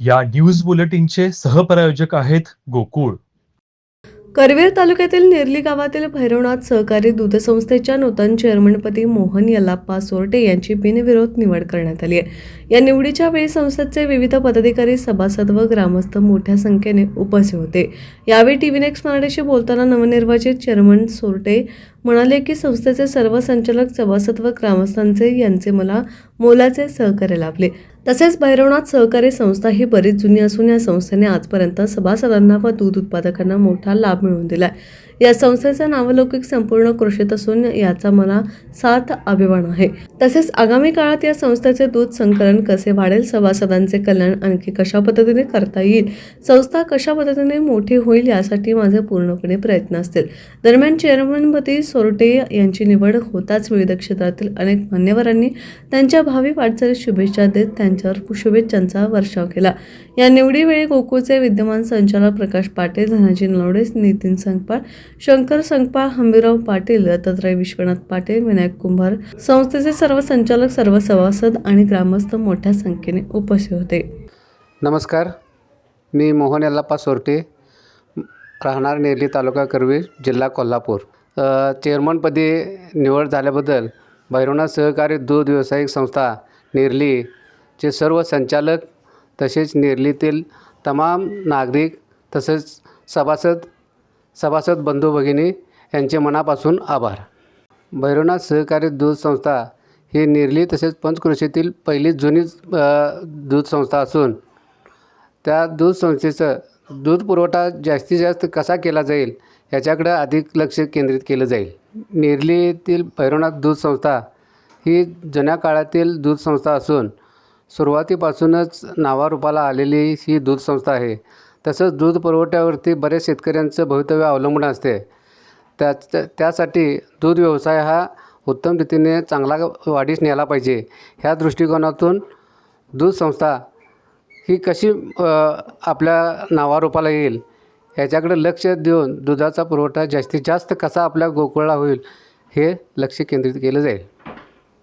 या न्यूज बुलेटिनचे सहप्रायोजक आहेत गोकुळ. करवीर तालुक्यातील नेरली गावातील भैरवनाथ सहकारी दूध संस्थेच्या नूतन चेअरमनपदी मोहन यलाप्पा सोरटे यांची बिनविरोध निवड करण्यात आली आहे. या निवडीच्या वेळी संस्थेचे विविध पदाधिकारी सभासद व ग्रामस्थ मोठ्या संख्येने उपस्थित होते. यावेळी टीव्ही नेक्स्ट मराठीशी बोलताना नवनिर्वाचित चेअरमन सोरटे म्हणाले की संस्थेचे सर्व संचालक सभासद व ग्रामस्थांचे यांचे मला मोलाचे सहकार्य लाभले. तसेच भैरवनाथ सहकारी संस्था ही बरीच जुनी असून या संस्थेने आजपर्यंत सभासदांना व दूध उत्पादकांना मोठा लाभ मिळवून दिलाय. या संस्थेचा नावलौकिक संपूर्ण कृषीत असून याचा मला साथ अभिमान आहे. तसेच आगामी काळात या संस्थेचे दूध संकलन कसे वाढेल सभासदांचे कल्याण आणखी कशा पद्धतीने करता येईल संस्था कशा पद्धतीने मोठी होईल यासाठी माझे पूर्णपणे प्रयत्न असतील. दरम्यान चेअरमनपती सोरटे यांची निवड होताच विविध क्षेत्रातील अनेक मान्यवरांनी त्यांच्या भावी वाटचालीस शुभेच्छा देत त्यांच्यावर शुभेच्छांचा वर्षाव केला. या निवडीवेळी गोकुळचे विद्यमान संचालक प्रकाश पाटील धनाजी नलवडे नितीन संकपाळ शंकर संकपाळ हंबीराव पाटील दत्तात्रय विश्वनाथ पाटील विनायक कुंभार संस्थेचे सर्व संचालक सर्व सभासद आणि ग्रामस्थ मोठ्या संख्येने उपस्थित होते. नमस्कार. मी मोहन यल्लाप्पा सोरटे राहणार नेरली तालुका करवीर जिल्हा कोल्हापूर. चेअरमनपदी निवड झाल्याबद्दल भैरवनाथ सहकारी दूध व्यावसायिक संस्था नेरलीचे सर्व संचालक तसेच नेरलीतील तमाम नागरिक तसेच सभासद सभासद बंधू भगिनी यांचे मनापासून आभार. भैरवनाथ सहकारी दूध संस्था ही निर्ली तसेच पंचकृषीतील पहिली जुनी दूध संस्था असून त्या दूध संस्थेचं दूध पुरवठा जास्तीत जास्त कसा केला जाईल याच्याकडं अधिक लक्ष केंद्रित केलं जाईल. निर्लीतील येथील भैरवनाथ दूध संस्था ही जुन्या काळातील दूध संस्था असून सुरुवातीपासूनच नावारूपाला आलेली ही दूध संस्था आहे. तसंच दूध पुरवठ्यावरती बरेच शेतकऱ्यांचं भवितव्य अवलंबून असते. त्याच त्यासाठी दूध व्यवसाय हा उत्तम रीतीने चांगला वाढीस न्यायला पाहिजे. ह्या दृष्टिकोनातून दूध संस्था ही कशी आपल्या नावारूपाला येईल ह्याच्याकडे लक्ष देऊन दुधाचा पुरवठा जास्तीत जास्त कसा आपल्या गोकुळला होईल हे लक्ष केंद्रित केलं जाईल.